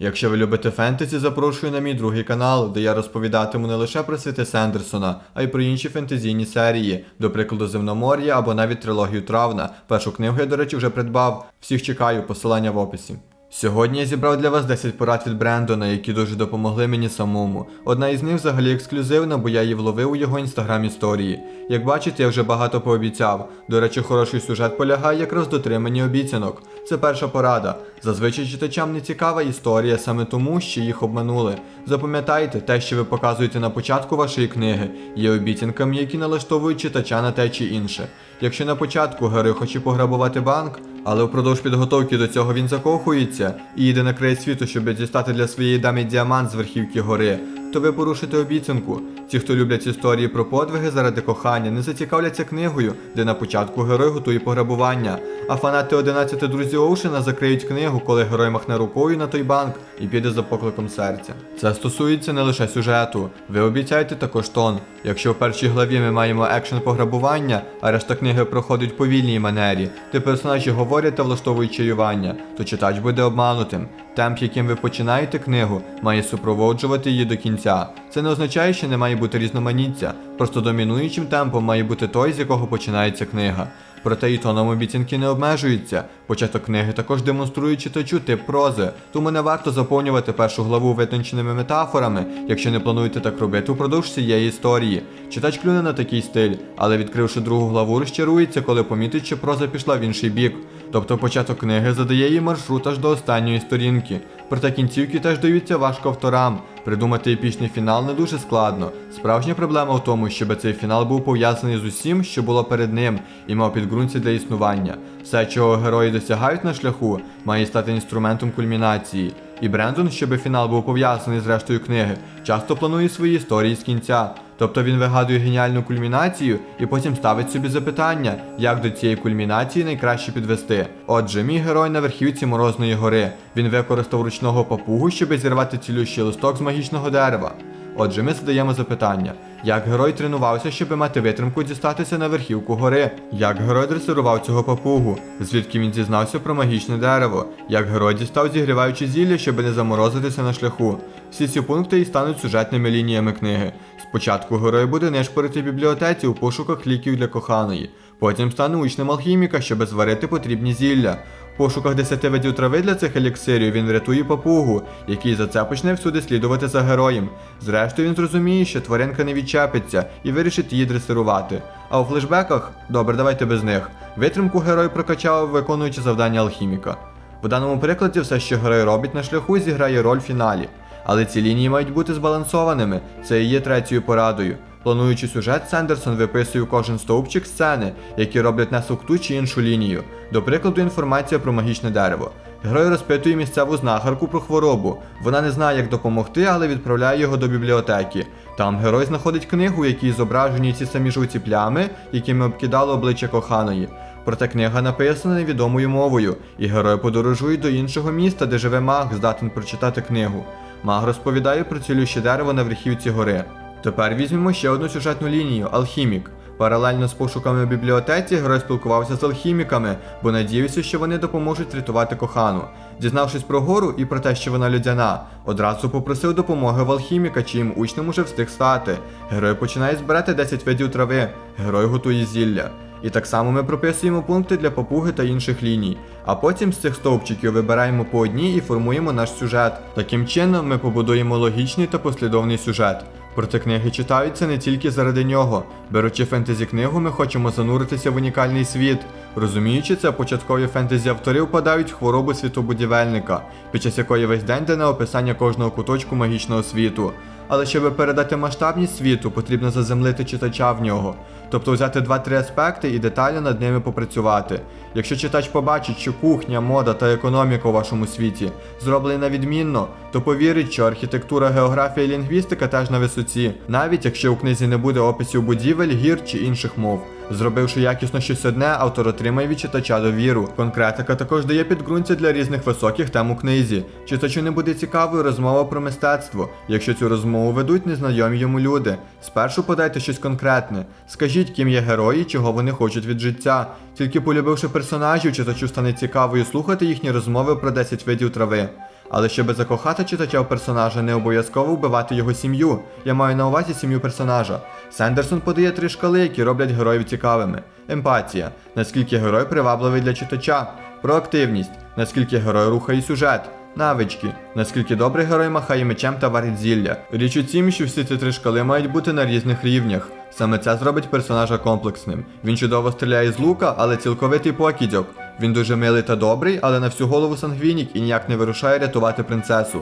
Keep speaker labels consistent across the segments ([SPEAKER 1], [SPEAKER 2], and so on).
[SPEAKER 1] Якщо ви любите фентезі, запрошую на мій другий канал, де я розповідатиму не лише про світи Сендерсона, а й про інші фентезійні серії, до прикладу Земномор'я або навіть трилогію Травна. Першу книгу я, до речі, вже придбав. Всіх чекаю, посилання в описі. Сьогодні я зібрав для вас 10 порад від Брендона, які дуже допомогли мені самому. Одна із них взагалі ексклюзивна, бо я її вловив у його інстаграм історії. Як бачите, я вже багато пообіцяв. До речі, хороший сюжет полягає якраз дотриманні обіцянок. Це перша порада. Зазвичай читачам не цікава історія саме тому, що їх обманули. Запам'ятайте, те, що ви показуєте на початку вашої книги, є обіцянками, які налаштовують читача на те чи інше. Якщо на початку герой хоче пограбувати банк, але впродовж підготовки до цього він закохується і їде на край світу, щоб дістати для своєї дами діамант з верхівки гори, то ви порушите обіцянку. Ті, хто люблять історії про подвиги заради кохання, не зацікавляться книгою, де на початку герой готує пограбування. А фанати 11 друзів Оушена закриють книгу, коли герой махне рукою на той банк і піде за покликом серця. Це стосується не лише сюжету. Ви обіцяєте також тон. Якщо в першій главі ми маємо екшен пограбування, а решта книги проходить повільній манері, де персонажі говорять та влаштовують чаювання, то читач буде обманутим. Темп, яким ви починаєте книгу, має супроводжувати її до кінця. Це не означає, що не має бути різноманіття, просто домінуючим темпом має бути той, з якого починається книга. Проте і тоном обіцянки не обмежується. Початок книги також демонструє читачу тип прози, тому не варто заповнювати першу главу витонченими метафорами, якщо не плануєте так робити упродовж цієї історії. Читач клюне на такий стиль, але відкривши другу главу, розчарується, коли помітить, що проза пішла в інший бік. Тобто початок книги задає їй маршрут аж до останньої сторінки. Проте кінцівки теж даються важко авторам. Придумати епічний фінал не дуже складно. Справжня проблема в тому, щоб цей фінал був пов'язаний з усім, що було перед ним, і мав підґрунтя для існування. Все, чого герої досягають на шляху, має стати інструментом кульмінації. І Брендон, щоб фінал був пов'язаний з рештою книги, часто планує свої історії з кінця. Тобто він вигадує геніальну кульмінацію і потім ставить собі запитання, як до цієї кульмінації найкраще підвести. Отже, мій герой на верхівці Морозної гори. Він використав ручного папугу, щоб зірвати цілющий листок з магічного дерева. Отже, ми задаємо запитання, як герой тренувався, щоб мати витримку дістатися на верхівку гори, як герой дресирував цього папугу, звідки він дізнався про магічне дерево, як герой дістав зігріваючи зілля, щоб не заморозитися на шляху. Всі ці пункти і стануть сюжетними лініями книги. Спочатку герой буде нишпорити в бібліотеці у пошуках ліків для коханої, потім стане учнем алхіміка, щоб зварити потрібні зілля. Пошуках 10 видів трави для цих еліксирів він врятує папугу, який за це почне всюди слідувати за героєм. Зрештою, він зрозуміє, що тваринка не відчепиться і вирішить її дресирувати. А у флешбеках, добре, давайте без них. Витримку герой прокачав, виконуючи завдання алхіміка. В даному прикладі все, що герой робить на шляху, зіграє роль в фіналі. Але ці лінії мають бути збалансованими, це і є третьою порадою. Плануючи сюжет, Сендерсон виписує кожен стовпчик сцени, які роблять несок ту чи іншу лінію. До прикладу, інформація про магічне дерево. Герой розпитує місцеву знахарку про хворобу. Вона не знає, як допомогти, але відправляє його до бібліотеки. Там герой знаходить книгу, якій зображені ці самі жовті плями, якими обкидало обличчя коханої. Проте книга написана невідомою мовою, і герой подорожує до іншого міста, де живе маг, здатен прочитати книгу. Маг розповідає про цілюще дерево на верхівці гори. Тепер візьмемо ще одну сюжетну лінію алхімік. Паралельно з пошуками в бібліотеці герой спілкувався з алхіміками, бо надіявся, що вони допоможуть врятувати кохану. Дізнавшись про гору і про те, що вона людяна, одразу попросив допомоги в алхіміка, чиїм учнем уже встиг стати. Герой починає збирати 10 видів трави, герой готує зілля. І так само ми прописуємо пункти для папуги та інших ліній. А потім з цих стовпчиків вибираємо по одній і формуємо наш сюжет. Таким чином ми побудуємо логічний та послідовний сюжет. Проте книги читаються не тільки заради нього. Беручи фентезі книгу, ми хочемо зануритися в унікальний світ. Розуміючи це, початкові фентезі автори впадають в хворобу світобудівельника, під час якої весь день йде на описання кожного куточку магічного світу. Але щоб передати масштабність світу, потрібно заземлити читача в нього, тобто взяти 2-3 аспекти і детально над ними попрацювати. Якщо читач побачить, що кухня, мода та економіка у вашому світі зроблені на відмінно, то повірить, що архітектура, географія і лінгвістика теж на висоті, навіть якщо у книзі не буде описів будівель, гір чи інших мов. Зробивши якісно щось одне, автор отримає від читача довіру. Конкретика також дає підґрунтя для різних високих тем у книзі. Читачу не буде цікавою розмова про мистецтво, якщо цю розмову ведуть незнайомі йому люди. Спершу подайте щось конкретне. Скажіть, ким є герої, чого вони хочуть від життя. Тільки полюбивши персонажів, читачу стане цікавою слухати їхні розмови про 10 видів трави. Але щоб закохати читача в персонажа, не обов'язково вбивати його сім'ю. Я маю на увазі сім'ю персонажа. Сендерсон подає три шкали, які роблять героїв цікавими. Емпатія, наскільки герой привабливий для читача, проактивність, наскільки герой рухає сюжет. Навички, наскільки добрий герой махає мечем та варить зілля. Річ у тім, що всі ці три шкали мають бути на різних рівнях. Саме це зробить персонажа комплексним. Він чудово стріляє з лука, але цілковитий покідьок. Він дуже милий та добрий, але на всю голову сангвінік і ніяк не вирушає рятувати принцесу.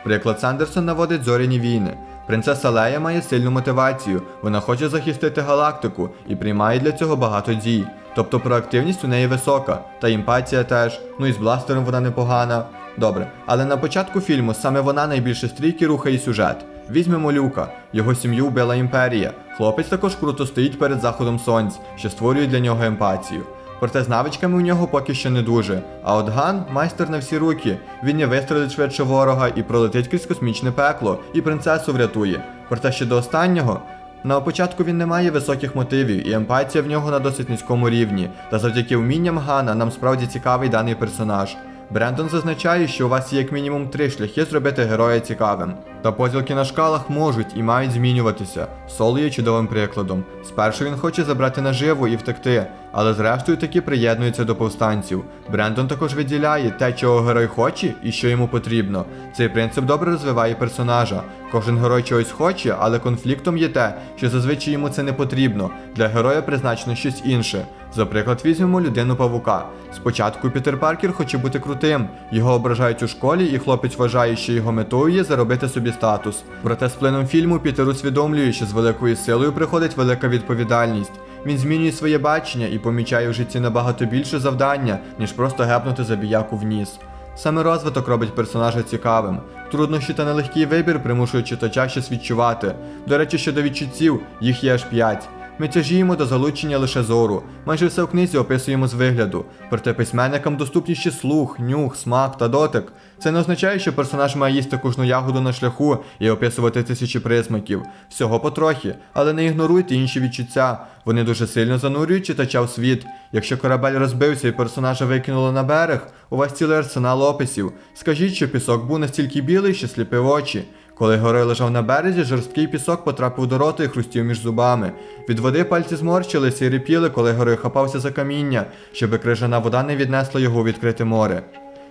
[SPEAKER 1] В приклад Сандерсон наводить зоряні війни. Принцеса Лея має сильну мотивацію, вона хоче захистити галактику і приймає для цього багато дій. Тобто проактивність у неї висока, та емпатія теж, ну і з бластером вона непогана. Добре, але на початку фільму саме вона найбільше стрійки рухає сюжет. Візьмемо Люка, його сім'ю вбила імперія. Хлопець також круто стоїть перед заходом сонць, що створює для нього емпатію. Проте з навичками у нього поки що не дуже. А от Ган майстер на всі руки. Він не вистрелить швидше ворога і пролетить крізь космічне пекло, і принцесу врятує. Проте ще до останнього. На початку він не має високих мотивів, і емпатія в нього на досить низькому рівні. Та завдяки вмінням Гана нам справді цікавий даний персонаж. Брендон зазначає, що у вас є як мінімум три шляхи зробити героя цікавим. Та поділки на шкалах можуть і мають змінюватися. Сол є чудовим прикладом. Спершу він хоче забрати наживу і втекти, але зрештою таки приєднується до повстанців. Брендон також виділяє те, чого герой хоче і що йому потрібно. Цей принцип добре розвиває персонажа. Кожен герой чогось хоче, але конфліктом є те, що зазвичай йому це не потрібно. Для героя призначено щось інше. За приклад візьмемо людину павука. Спочатку Пітер Паркер хоче бути крутим, його ображають у школі, і хлопець вважає, що його метою є заробити собі статус. Проте з плином фільму Пітер усвідомлює, що з великою силою приходить велика відповідальність. Він змінює своє бачення і помічає в житті набагато більше завдання, ніж просто гепнути забіяку в ніс. Саме розвиток робить персонажа цікавим. Труднощі та нелегкий вибір примушують читача щось відчувати. До речі, щодо відчуттів, їх є аж п'ять. Ми тяжіємо до залучення лише зору. Майже все в книзі описуємо з вигляду. Проте письменникам доступні ще слух, нюх, смак та дотик. Це не означає, що персонаж має їсти кожну ягоду на шляху і описувати тисячі присмаків. Всього потрохи, але не ігноруйте інші відчуття. Вони дуже сильно занурюють читача в світ. Якщо корабель розбився і персонажа викинуло на берег, у вас цілий арсенал описів. Скажіть, що пісок був настільки білий, що сліпив очі. Коли Гори лежав на березі, жорсткий пісок потрапив до рота і хрустів між зубами. Від води пальці зморщилися і репіли, коли Гори хапався за каміння, щоби крижана вода не віднесла його у відкрите море.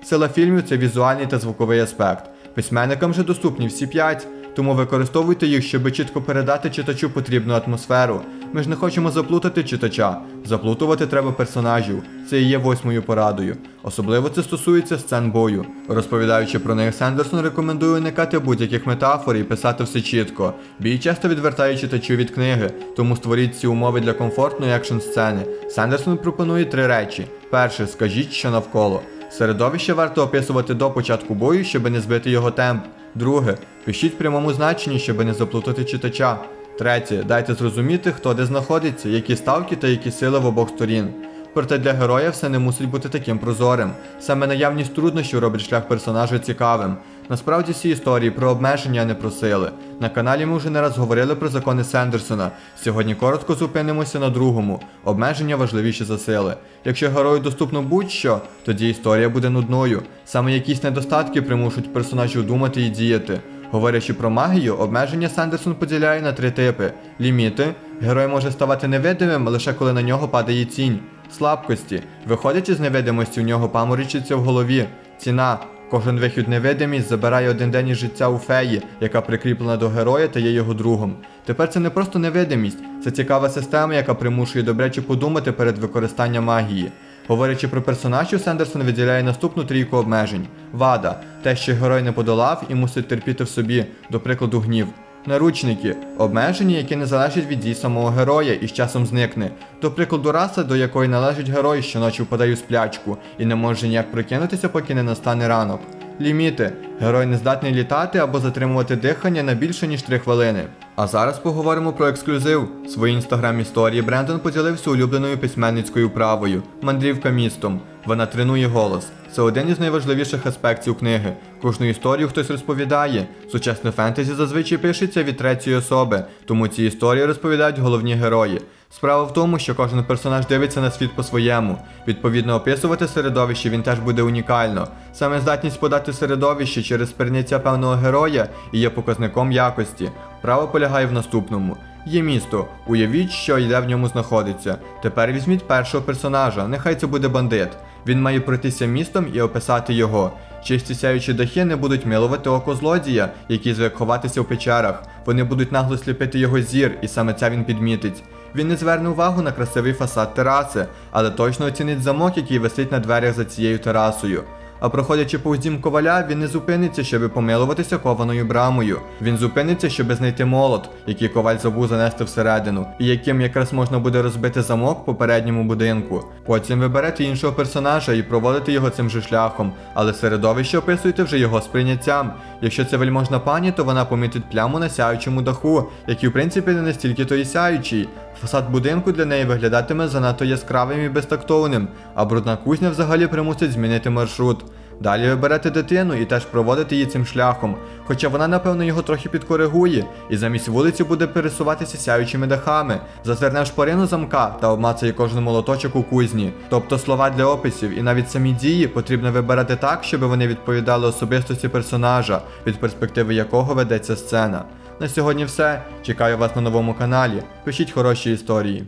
[SPEAKER 1] Сила фільмів це візуальний та звуковий аспект. Письменникам же доступні всі п'ять, тому використовуйте їх, щоб чітко передати читачу потрібну атмосферу. Ми ж не хочемо заплутати читача. Заплутувати треба персонажів. Це і є восьмою порадою. Особливо це стосується сцен бою. Розповідаючи про них, Сендерсон рекомендує уникати будь-яких метафор і писати все чітко. Бій часто відвертає читачів від книги, тому створіть ці умови для комфортної екшн сцени. Сендерсон пропонує три речі: перше, скажіть, що навколо. Середовище варто описувати до початку бою, щоб не збити його темп. Друге, пишіть в прямому значенні, щоб не заплутати читача. Третє, дайте зрозуміти, хто де знаходиться, які ставки та які сили в обох сторін. Проте для героя все не мусить бути таким прозорим. Саме наявність труднощів робить шлях персонажа цікавим. Насправді всі історії про обмеження, не про сили. На каналі ми вже не раз говорили про закони Сендерсона. Сьогодні коротко зупинимося на другому. Обмеження важливіші за сили. Якщо герою доступно будь-що, тоді історія буде нудною. Саме якісь недостатки примушують персонажів думати і діяти. Говорячи про магію, обмеження Сандерсон поділяє на три типи: ліміти. Герой може ставати невидимим лише коли на нього падає тінь. Слабкості. Виходячи з невидимості, у нього паморочиться в голові. Ціна. Кожен вихід невидимість забирає один день із життя у феї, яка прикріплена до героя та є його другом. Тепер це не просто невидимість, це цікава система, яка примушує добряче подумати перед використанням магії. Говорячи про персонажів, Сендерсон виділяє наступну трійку обмежень: вада, те, що герой не подолав і мусить терпіти в собі, до прикладу, гнів. Наручники обмеження, які не залежать від дій самого героя і з часом зникне. До прикладу, раса, до якої належить герой, щоночі впадає у сплячку і не може ніяк прокинутися, поки не настане ранок. Ліміти. Герой не здатний літати або затримувати дихання на більше ніж 3 хвилини. А зараз поговоримо про ексклюзив. Свої інстаграм історії Брендон поділився улюбленою письменницькою правою мандрівка містом. Вона тренує голос. Це один із найважливіших аспектів книги. Кожну історію хтось розповідає. Сучасне фентезі зазвичай пишеться від третьої особи, тому ці історії розповідають головні герої. Справа в тому, що кожен персонаж дивиться на світ по-своєму. Відповідно, описувати середовище він теж буде унікально. Саме здатність подати середовище через сприйняття певного героя і є показником якості. Право полягає в наступному. Є місто, уявіть, що йде в ньому знаходиться. Тепер візьміть першого персонажа, нехай це буде бандит. Він має пройтися містом і описати його. Чисті сяючі дахи не будуть милувати око злодія, який звик ховатися в печерах. Вони будуть нагло сліпити його зір, і саме це він підмітить. Він не зверне увагу на красивий фасад тераси, але точно оцінить замок, який висить на дверях за цією терасою. А проходячи повз дім коваля, він не зупиниться, щоби помилуватися кованою брамою. Він зупиниться, щоби знайти молот, який коваль забув занести всередину, і яким якраз можна буде розбити замок в попередньому будинку. Потім ви берете іншого персонажа і проводите його цим же шляхом, але середовище описуєте вже його сприйняттям. Якщо це вельможна пані, то вона помітить пляму на сяючому даху, який в принципі не настільки то і сяючий. Фасад будинку для неї виглядатиме занадто яскравим і безтактовним, а брудна кузня взагалі примусить змінити маршрут. Далі ви дитину і теж проводите її цим шляхом, хоча вона, напевно, його трохи підкоригує, і замість вулиці буде пересуватися сяючими дахами, зазирне в замка та обмацає кожен молоточок у кузні. Тобто слова для описів і навіть самі дії потрібно вибирати так, щоб вони відповідали особистості персонажа, від перспективи якого ведеться сцена. На сьогодні все. Чекаю вас на новому каналі. Пишіть хороші історії.